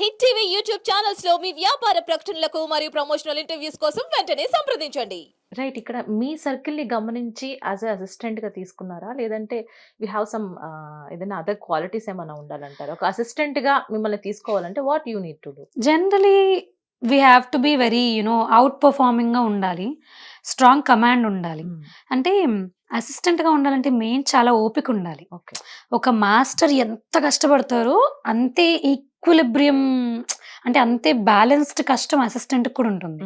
Hit TV YouTube ఛానల్స్లో మీ వ్యాపార ప్రకటనలకు మరియు ప్రమోషనల్ ఇంటర్వ్యూస్ కోసం వెంటనే సంప్రదించండి. రైట్ ఇక్కడ మీ సర్కిల్ని గమనించి యాజ్ అసిస్టెంట్గా తీసుకున్నారా? లేదంటే వి హ్యావ్ సమ్ ఏదైనా అదర్ క్వాలిటీస్ ఏమైనా ఉండాలంటారా? ఒక అసిస్టెంట్గా మిమ్మల్ని తీసుకోవాలంటే what you need to do generally we have to be very you know out పర్ఫార్మింగ్గా ఉండాలి. స్ట్రాంగ్ కమాండ్ ఉండాలి. అంటే అసిస్టెంట్గా ఉండాలంటే మెయిన్ చాలా ఓపిక ఉండాలి. ఓకే. ఒక మాస్టర్ ఎంత కష్టపడతారో అంతే ఈక్విలిబ్రియం అంటే అంతే బ్యాలెన్స్డ్ కష్టం అసిస్టెంట్ కూడా ఉంటుంది.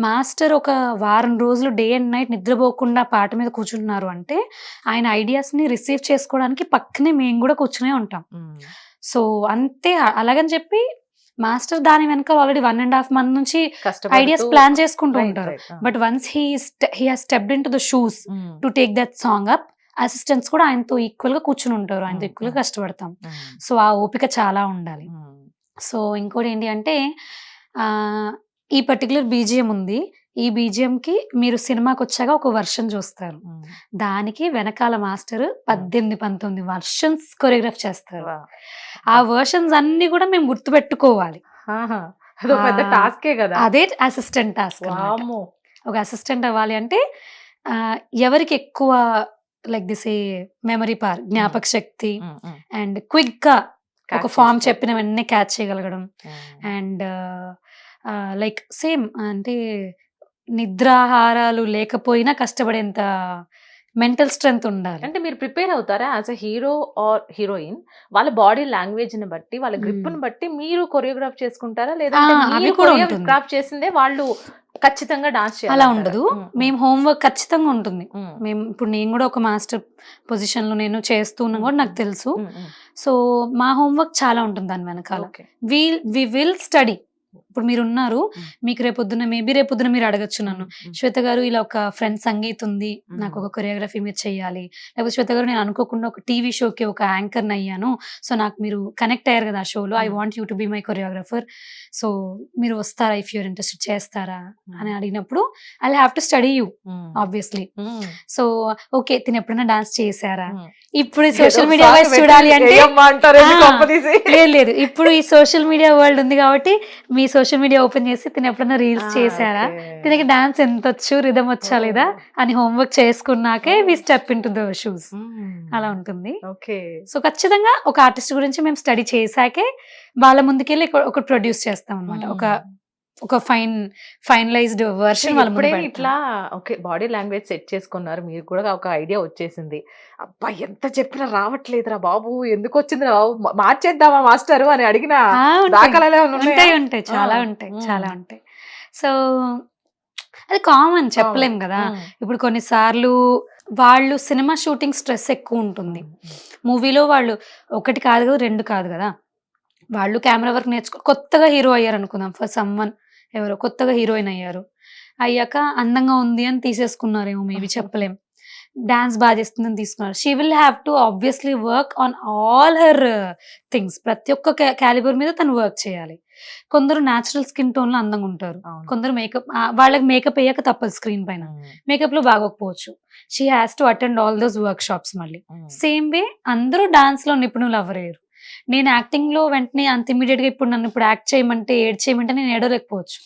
మాస్టర్ ఒక వారం రోజులు డే అండ్ నైట్ నిద్రపోకుండా పాట మీద కూర్చుంటున్నారు అంటే ఆయన ఐడియాస్ని రిసీవ్ చేసుకోవడానికి పక్కనే మేము కూడా కూర్చునే ఉంటాం. సో అంతే అలాగని చెప్పి మాస్టర్ దాని వెనక already one and half month నుంచి ఐడియాస్ ప్లాన్ చేసుకుంటూ ఉంటారు. But once he he has stepped in to the shoes to take that song up assistants కూడా ఆయనతో ఈక్వల్గా కూర్చుని ఉంటారు. ఆయనతో ఈక్వల్గా mm. కష్టపడతాం. సో ఆ ఓపిక చాలా ఉండాలి. సో ఇంకోటి ఏంటి అంటే ఆ, ఈ పర్టికులర్ బీజిఎం ఉంది. ఈ BGM కి మీరు సినిమాకి వచ్చాక ఒక వర్షన్ చూస్తారు. దానికి వెనకాల మాస్టర్ పద్దెనిమిది పంతొమ్మిది వర్షన్స్ కొరియోగ్రాఫ్ చేస్తారు. ఆ వర్షన్స్ అన్ని కూడా మేము గుర్తుపెట్టుకోవాలి. టాస్కే కదా. అదే అసిస్టెంట్ టాస్క్. ఒక అసిస్టెంట్ అవ్వాలి అంటే ఎవరికి ఎక్కువ like this a memory power జ్ఞాపక శక్తి. అండ్ క్విక్గా ఒక ఫామ్ చేస్తారు. చెప్పిన వెంటనే క్యాచ్ చేయగలగడం. అండ్ లైక్ సేమ్ అంటే నిద్రాహారాలు లేకపోయినా కష్టపడేంత మెంటల్ స్ట్రెంగ్త్ ఉండాలి. అంటే మీరు ప్రిపేర్ అవుతారా as a hero or heroine? వాళ్ళ బాడీ లాంగ్వేజ్ని బట్టి వాళ్ళ గ్రిప్ని. బట్టి మీరు కొరియోగ్రాఫ్ చేసుకుంటారా? ఉంటుంది. కొరియోగ్రాఫ్ చేసిందే వాళ్ళు ఖచ్చితంగా డాన్స్ చేయాలి అలా ఉండదు. మేము హోంవర్క్ ఖచ్చితంగా ఉంటుంది. మ్మ్. ఇప్పుడు నేను కూడా ఒక మాస్టర్ పొజిషన్లో నేను చేస్తున్నా కూడా నాకు తెలుసు. సో మా హోంవర్క్ చాలా ఉంటుంది దాని వెనకాల. We will study. ఇప్పుడు మీరు ఉన్నారు. మీకు రేపొద్దున మేబీ రేపొద్దున మీరు అడగచ్చు నన్ను. శ్వేత గారు ఇలా ఒక ఫ్రెండ్ సంగీత్ ఉంది. నాకు ఒక కొరియోగ్రఫీ మీరు చేయాలి లేకపోతే శ్వేత గారు నేను అనుకోకుండా ఒక టీవీ షోకి ఒక యాంకర్ అయ్యాను సో నాకు మీరు కనెక్ట్ అయ్యారు కదా ఆ షోలో I. Want you to be my choreographer so మీరు వస్తారా ఇఫ్ యూర్ ఇంట్రెస్టెడ్ చేస్తారా అని అడిగినప్పుడు I have to study you. Obviously. So okay తిని ఎప్పుడైనా డాన్స్ చేశారా. ఇప్పుడు సోషల్ మీడియా పెట్టి చూడాలి అంటే లేదు ఇప్పుడు ఈ సోషల్ మీడియా వరల్డ్ ఉంది కాబట్టి మీ సోషల్ మీడియా ఓపెన్ చేసి తిని ఎప్పుడైనా రీల్స్ చేశారా. తినకి డాన్స్ ఎంత వచ్చు రిధం వచ్చా లేదా? అని homework చేసుకున్నాకే we step in to the shoes. అలా ఉంటుంది. ఓకే. సో ఖచ్చితంగా ఒక ఆర్టిస్ట్ గురించి మేము స్టడీ చేశాకే వాళ్ళ ముందుకెళ్ళి ఒక ప్రొడ్యూస్ చేస్తాం అనమాట ఒక ఒక ఫైన్ ఫైనలైజ్డ్ వర్షన్ పెడతాం. ఇట్లా ఓకే బాడీ లాంగ్వేజ్ సెట్ చేసుకున్నారు. మీరు కూడా ఒక ఐడియా వచ్చేసింది. అబ్బా ఎంత చెప్పినా రావట్లేదురా బాబు. ఎందుకు వచ్చింది బాబు? మార్చేద్దామా మాస్టర్ అని అడిగిన ఉంటాయి. ఉంటాయి చాలా ఉంటాయి. చాలా ఉంటాయి. సో అది కామన్ చెప్పలేం కదా. ఇప్పుడు కొన్నిసార్లు వాళ్ళు సినిమా షూటింగ్ స్ట్రెస్ ఎక్కువ ఉంటుంది. మూవీలో వాళ్ళు ఒకటి కాదు కదా రెండు కాదు కదా? వాళ్ళు కెమెరా వర్క్ నేర్చుకో కొత్తగా హీరో అయ్యారు అనుకుందాం ఫర్ సమ్వన్ ఎవరో కొత్తగా హీరోయిన్ అయ్యారు. అయ్యాక అందంగా ఉంది అని తీసేసుకున్నారేమో మేబీ చెప్పలేం. డాన్స్ బాగా చేస్తుందని తీసుకున్నారు. She will have to obviously work on all her things ప్రతి ఒక్క క్యాలిబర్ మీద తను వర్క్ చేయాలి. కొందరు న్యాచురల్ స్కిన్ టోన్లో అందంగా ఉంటారు. కొందరు మేకప్ వాళ్ళకి మేకప్ వేయక తప్పదు స్క్రీన్ పైన. మేకప్లో బాగోకపోవచ్చు. She has to attend all those workshops మళ్ళీ. సేమ్ వే అందరూ డాన్స్లో నిపుణులు అవ్వలేరు నేను యాక్టింగ్లో వెంటనే అంత ఇమీడియట్గా ఇప్పుడు నన్ను ఇప్పుడు యాక్ట్ చేయమంటే ఏడ్ చేయమంటే నేను ఏడలేకపోవచ్చు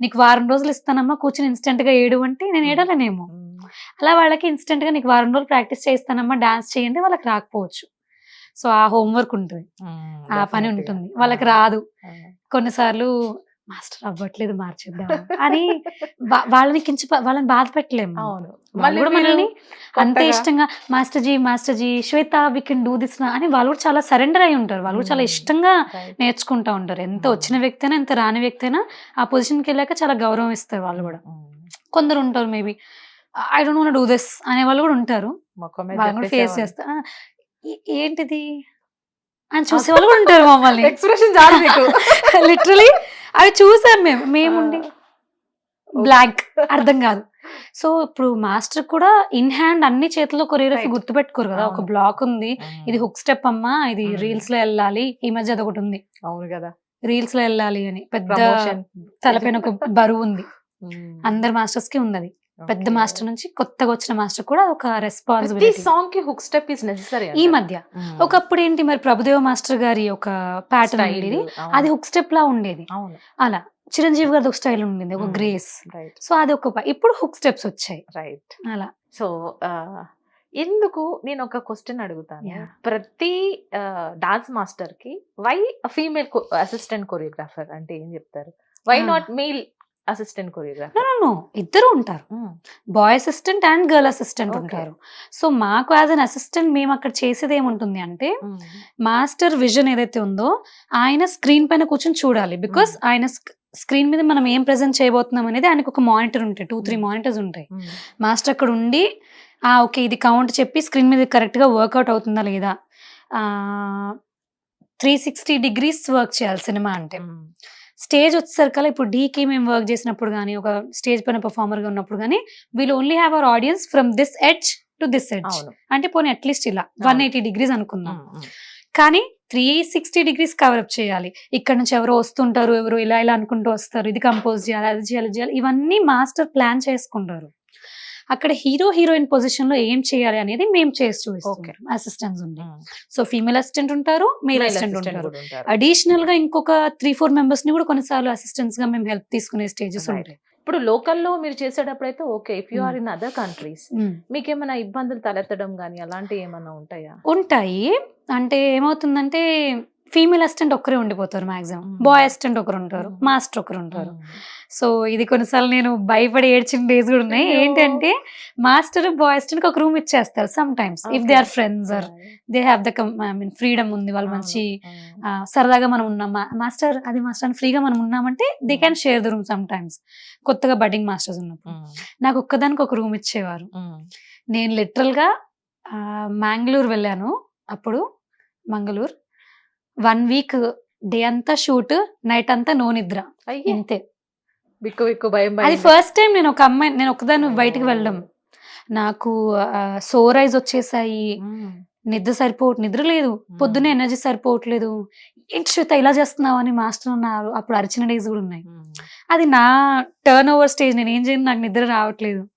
నీకు వారం రోజులు ఇస్తానమ్మా కూర్చొని ఇన్స్టెంట్గా ఏడు అంటే నేను ఏడలేనేమో. అలా వాళ్ళకి ఇన్స్టెంట్గా నీకు వారం రోజులు ప్రాక్టీస్ చేస్తానమ్మా డాన్స్ చేయండి వాళ్ళకి రాకపోవచ్చు సో ఆ హోంవర్క్ ఉంటుంది. ఆ పని. ఉంటుంది వాళ్ళకి. రాదు. కొన్నిసార్లు మాస్టర్ అవ్వట్లేదు మార్చేద్దాం అని వాళ్ళని కించ వాళ్ళని బాధ పెట్టలేము వాళ్ళు మనల్ని అంత ఇష్టంగా master ji master ji Shweta we can do this అని వాళ్ళు కూడా చాలా సరెండర్ అయి ఉంటారు వాళ్ళు కూడా చాలా. ఇష్టంగా. నేర్చుకుంటా ఉంటారు ఎంత. వచ్చిన వ్యక్తి అయినా ఎంత రాని వ్యక్తి అయినా ఆ పొజిషన్కి వెళ్ళాక చాలా గౌరవం ఇస్తారు వాళ్ళు కూడా. కొందరు ఉంటారు maybe I don't want do this అనే వాళ్ళు కూడా ఉంటారు ఫేస్ చెప్పేసేవాళ్ళు. చేస్తారు "ఆ, ఏ- ఏంటిది అని చూసే వాళ్ళు కూడా ఉంటారు మమ్మల్ని. ఎక్స్ప్రెషన్ చాలు మీకు. లిటరలీ అవి చూసాం మేము. మేముండి. బ్లాంక్. అర్థం కాదు. సో ఇప్పుడు మాస్టర్ కూడా ఇన్ హ్యాండ్ అన్ని చేతిలో కొరియోగ్రఫీ. గుర్తుపెట్టుకోరు కదా. ఒక. బ్లాక్ ఉంది. ఇది హుక్ స్టెప్ అమ్మా. ఇది. రీల్స్లో వెళ్ళాలి. ఈ మధ్య అదొకటి ఉంది. అవును కదా. రీల్స్లో వెళ్ళాలి అని. పెద్ద తలపైన ఒక బరువు ఉంది. అందరు మాస్టర్స్కి ఉంది అది పెద్ద. మాస్టర్ నుంచి కొత్తగా వచ్చిన మాస్టర్ కూడా ఒక రెస్పాన్సిబిలిటీ సాంగ్కి హుక్ స్టెప్ ఇస్ నెసరీ ఈ మధ్య. ఒకప్పుడు ఏంటి మరి ప్రభుదేవ మాస్టర్ గారి ఒక ప్యాటర్న్ ఉండేది. అది హుక్ స్టెప్ లా ఉండేది. అవును. అలా. చిరంజీవి గారి ఒక స్టైల్ ఉండేది ఒక. గ్రేస్ సో అది ఒక ఇప్పుడు హుక్ స్టెప్స్ వచ్చాయి. రైట్ అలా. సో ఎందుకు నేను ఒక క్వశ్చన్ అడుగుతాను. ప్రతి డాన్స్ మాస్టర్కి వై ఫీమేల్ అసిస్టెంట్ కొరియోగ్రాఫర్ అంటే ఏం చెప్తారు? Why. Not male assistant choreographer. ఇద్దరు ఉంటారు. Boy assistant and girl assistant. ఉంటారు. సో మాకు యాజ్ అన్ అసిస్టెంట్ మేము అక్కడ చేసేది ఏముంటుంది అంటే మాస్టర్ విజన్ ఏదైతే ఉందో ఆయన స్క్రీన్ పైన కూర్చొని చూడాలి. బికాస్ ఆయన స్క్రీన్ మీద మనం ఏం ప్రెజెంట్ చేయబోతున్నాం అనేది ఆయనకు ఒక మానిటర్ ఉంటాయి. Two three. మానిటర్స్ ఉంటాయి. మాస్టర్ అక్కడ ఉండి ఆ ఓకే ఇది కౌంట్ చెప్పి స్క్రీన్ మీద కరెక్ట్గా వర్కౌట్ అవుతుందా లేదా? త్రీ సిక్స్టీ డిగ్రీస్ వర్క్ చేయాలి సినిమా అంటే. స్టేజ్ వచ్చేసరికల్లా ఇప్పుడు డీకి మేము వర్క్ చేసినప్పుడు కానీ ఒక స్టేజ్ పైన performer గా ఉన్నప్పుడు కానీ we'll only have our audience from this edge to this edge అంటే పోనీ అట్లీస్ట్ ఇలా. వన్ ఎయిటీ డిగ్రీస్ అనుకుందాం. కానీ త్రీ సిక్స్టీ డిగ్రీస్ కవరప్ చేయాలి. ఇక్కడ నుంచి ఎవరో వస్తుంటారు ఎవరు ఇలా ఇలా అనుకుంటూ వస్తారు. ఇది కంపోజ్ చేయాలి అది చేయాలి చేయాలి. ఇవన్నీ మాస్టర్ ప్లాన్ చేసుకుంటారు. అక్కడ హీరో హీరోయిన్ పొజిషన్లో ఏం చేయాలి అనేది మేము చేసి చూపిస్తాం అసిస్టెంట్స్ ఉండి సో ఫీమేల్ అసిస్టెంట్ ఉంటారు మేల్ అసిస్టెంట్ ఉంటారు. అడిషనల్గా ఇంకొక త్రీ ఫోర్ మెంబర్స్ని కూడా కొన్నిసార్లు అసిస్టెంట్స్గా మేము హెల్ప్ తీసుకునే స్టేజెస్. ఉంటాయి. ఇప్పుడు లోకల్లో మీరు చేసేటప్పుడు అయితే okay if you. Are in other countries. మీకు ఏమైనా ఇబ్బందులు తలెత్తడం కానీ అలాంటివి ఏమైనా ఉంటాయా? ఉంటాయి. అంటే ఏమవుతుందంటే ఫీమేల్ అసిస్టెంట్ ఒక్కరే ఉండిపోతారు మాక్సిమం. బాయ్ అసిస్టెంట్ ఒకరు ఉంటారు. మాస్టర్ ఒకరు ఉంటారు. సో ఇది కొన్నిసార్లు నేను భయపడి ఏడ్చిన డేస్ కూడా ఉన్నాయి. ఏంటంటే మాస్టర్ బాయ్ అసిస్టెంట్ ఒక రూమ్ ఇచ్చేస్తారు sometimes if they are friends or they have the I mean freedom ఉంది వాళ్ళు మంచి సరదాగా మనం ఉన్నాం. మాస్టర్ అది మాస్టర్ అని ఫ్రీగా మనం ఉన్నామంటే they can share the room some times కొత్తగా బడ్డింగ్ మాస్టర్స్ ఉన్నప్పుడు. నాకు ఒక్కదానికి ఒక రూమ్ ఇచ్చేవారు. నేను లిటరల్గా ఆ, మ్యాంగ్లూర్ వెళ్ళాను అప్పుడు మంగళూరు వన్ వీక్ డే అంతా షూట్ నైట్ అంతా నో నిద్ర. ఇంతే. బిక్కు బిక్కు భయం అది ఫస్ట్ టైం నేను ఒక అమ్మాయి నేను ఒకదాన్ని బయటికి వెళ్ళడం. నాకు సోర్ ఐజ్ వచ్చేసాయి. నిద్ర సరిపోవట్ నిద్ర లేదు. పొద్దున్నే ఎనర్జీ సరిపోవట్లేదు. ఏంటి శ్వేత ఇలా చేస్తున్నావు? అని మాస్టర్ అన్నారు. అప్పుడు అరిచిన డేస్ కూడా ఉన్నాయి. అది నా టర్న్ ఓవర్ స్టేజ్ నేను ఏం చేయను నాకు నిద్ర రావట్లేదు.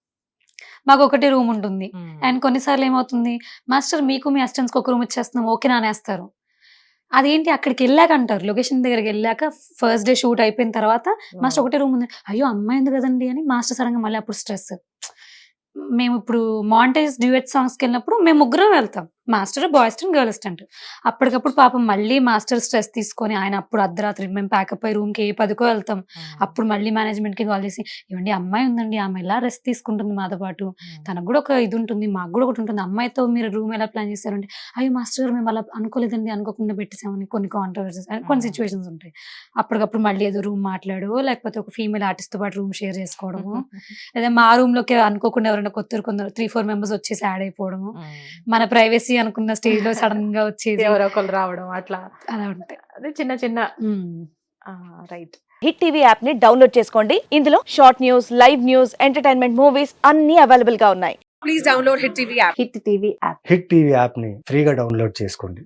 మాకు ఒకటే రూమ్ ఉంటుంది. అండ్ కొన్నిసార్లు ఏమవుతుంది? మాస్టర్ మీకు మీ అసిస్టెంట్స్కి ఒక రూమ్ ఇచ్చేస్తున్నాం. ఓకే నానేస్తారు అదేంటి? అక్కడికి వెళ్ళాక అంటారు. లొకేషన్ దగ్గరికి వెళ్ళాక ఫస్ట్ డే షూట్ అయిపోయిన తర్వాత మాస్టర్ ఒకటే రూమ్ ఉంది. అయ్యో అమ్మాయి ఉంది కదండి అని మాస్టర్ సరంగా మళ్ళీ అప్పుడు స్ట్రెస్. మేము ఇప్పుడు మాంటేజ్ డ్యూయట్ సాంగ్స్కి వెళ్ళినప్పుడు మేము ముగ్గురం వెళ్తాం. Master boy assistant girl assistant అప్పటికప్పుడు పాపం మళ్ళీ మాస్టర్ స్ట్రెస్ తీసుకొని ఆయన అప్పుడు అర్ధరాత్రి మేము ప్యాకప్ అయ్యి రూమ్కి ఏ పదికో వెళ్తాం. అప్పుడు మళ్ళీ మేనేజ్మెంట్కి కాల్ చేసి ఇవ్వండి అమ్మాయి ఉందండి ఆమె ఎలా రెస్ట్ తీసుకుంటుంది మాతో పాటు? తనకు కూడా ఒక ఇది ఉంటుంది మాకు కూడా ఒకటి ఉంటుంది. అమ్మాయితో మీరు రూమ్ ఎలా ప్లాన్ చేశారంటే అయ్యో మాస్టర్ గారు మేము అలా అనుకోలేదండి అనుకోకుండా పెట్టేసామని కొన్ని కాంట్రవర్సీస్ కొన్ని సిచ్యువేషన్స్ ఉంటాయి. అప్పటికప్పుడు మళ్ళీ ఏదో రూమ్ మాట్లాడు లేకపోతే ఒక ఫీమేల్ ఆర్టిస్ట్తో పాటు రూమ్ షేర్ చేసుకోవడము లేదా మా రూమ్లోకి అనుకోకుండా ఎవరైనా కొత్త కొందరు త్రీ ఫోర్ మెంబర్స్ వచ్చేసి యాడ్ అయిపోవడము మన ప్రైవసీ అనుకున్న స్టేజ్లో సడన్గా వచ్చేసి ఎవరో ఒకరు రావడం అట్లా. అలా ఉంటాయి అదే చిన్న చిన్న. రైట్ హిట్ టీవీ యాప్ని డౌన్లోడ్ చేసుకోండి. ఇందులో short news live news entertainment movies అన్ని అవైలబుల్గా ఉన్నాయి. హిట్ టీవీ యాప్ని ఫ్రీగా డౌన్లోడ్ చేసుకోండి.